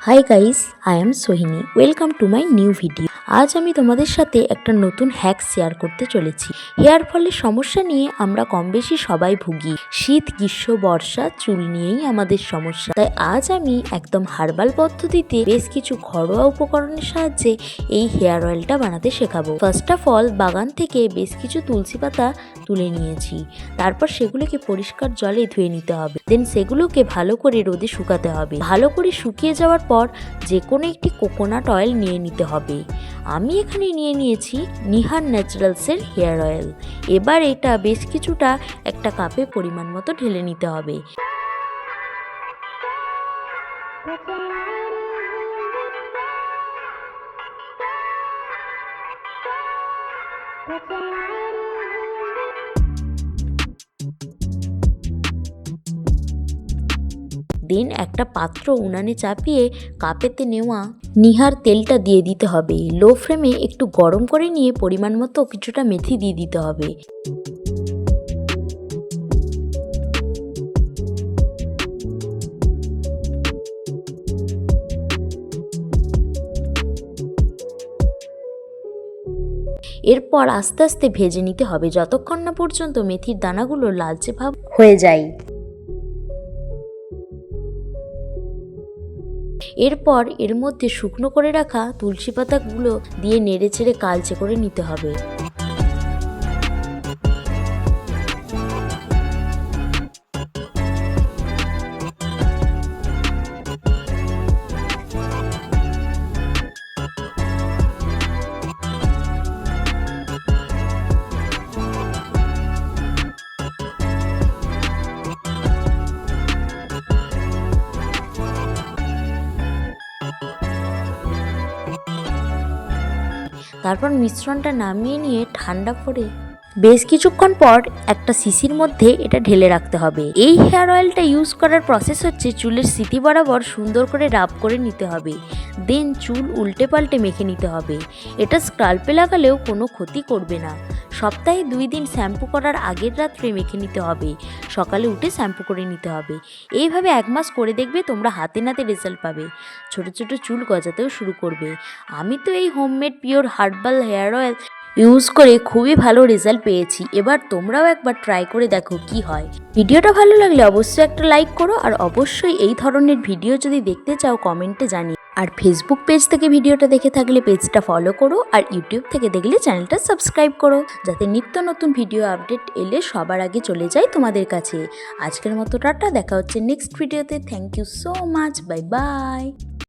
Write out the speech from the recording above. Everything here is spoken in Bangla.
Hi guys, I am Sohini. Welcome to my new video আজ আমি তোমাদের সাথে একটা নতুন হ্যাক শেয়ার করতে চলেছি। হেয়ার ফলের সমস্যা নিয়ে আমরা কম বেশি সবাই ভুগি। শীত, গ্রীষ্ম, বর্ষা, চুল নিয়েই আমাদের সমস্যা। তাই আজ আমি একদম হার্বাল পদ্ধতিতে বেশ কিছু ঘরোয়া উপকরণের সাহায্যে এই হেয়ার অয়েলটা বানাতে শেখাবো। ফার্স্ট অফ অল বাগান থেকে বেশ কিছু তুলসী পাতা তুলে নিয়েছি। তারপর সেগুলোকে পরিষ্কার জলে ধুয়ে নিতে হবে। দেন সেগুলোকে ভালো করে রোদে শুকাতে হবে। ভালো করে শুকিয়ে যাওয়ার পর যে কোনো একটি কোকোনাট অয়েল নিয়ে নিতে হবে। আমি এখানে নিয়ে নিয়েছি নিহার ন্যাচারালসের হেয়ার অয়েল। এবার এটা বেশ কিছুটা একটা কাপে পরিমাণ মতো ঢেলে নিতে হবে। দেন একটা পাত্র উনানে চাপিয়ে কাপেতে নেওয়া নিহার তেলটা দিয়ে দিতে হবে। লো ফ্লেমে একটু গরম করে নিয়ে পরিমাণ মতো কিছুটা মেথি দিয়ে দিতে হবে। এরপর আস্তে আস্তে ভেজে নিতে হবে। যতক্ষণ না পর্যন্ত মেথির দানাগুলো লালচে ভাব হয়ে যায়। এরপর এর মধ্যে শুকনো করে রাখা তুলসী পাতাগুলো দিয়ে নেড়ে ছেড়ে কালচে করে নিতে হবে। তারপর মিশ্রণটা নামিয়ে নিয়ে ঠান্ডা করে বেশ কিছুক্ষণ পর একটা সিসির মধ্যে এটা ঢেলে রাখতে হবে। এই হেয়ার অয়েলটা ইউজ করার প্রসেস হচ্ছে চুলের স্মৃতি বরাবর সুন্দর করে রাব করে নিতে হবে। দেন চুল উল্টে পাল্টে মেখে নিতে হবে। এটা স্ক্রাল্পে লাগালেও কোনো ক্ষতি করবে না। সপ্তাহে দুই দিন শ্যাম্পু করার আগের রাত্রে মেখে নিতে হবে। সকালে উঠে শ্যাম্পু করে নিতে হবে। এইভাবে এক মাস করে দেখবে তোমরা হাতে নাতে রেজাল্ট পাবে। ছোট ছোট চুল গজাতেও শুরু করবে। আমি তো এই homemade pure herbal hair oil use করে খুবই ভালো রেজাল্ট পেয়েছি। এবার তোমরাও একবার ট্রাই করে দেখো কি হয়। ভিডিওটা ভালো লাগলে অবশ্যই একটা লাইক করো আর অবশ্যই এই ধরনের ভিডিও যদি দেখতে চাও কমেন্টে জানিও। আর ফেসবুক পেজ থেকে ভিডিওটা দেখে থাকলে পেজটা ফলো করো আর ইউটিউব থেকে দেখলে চ্যানেলটা সাবস্ক্রাইব করো, যাতে নিত্য নতুন ভিডিও আপডেট এলে সবার আগে চলে যায় তোমাদের কাছে। আজকের মতো টাটা, দেখা হচ্ছে নেক্সট ভিডিওতে thank you so much bye bye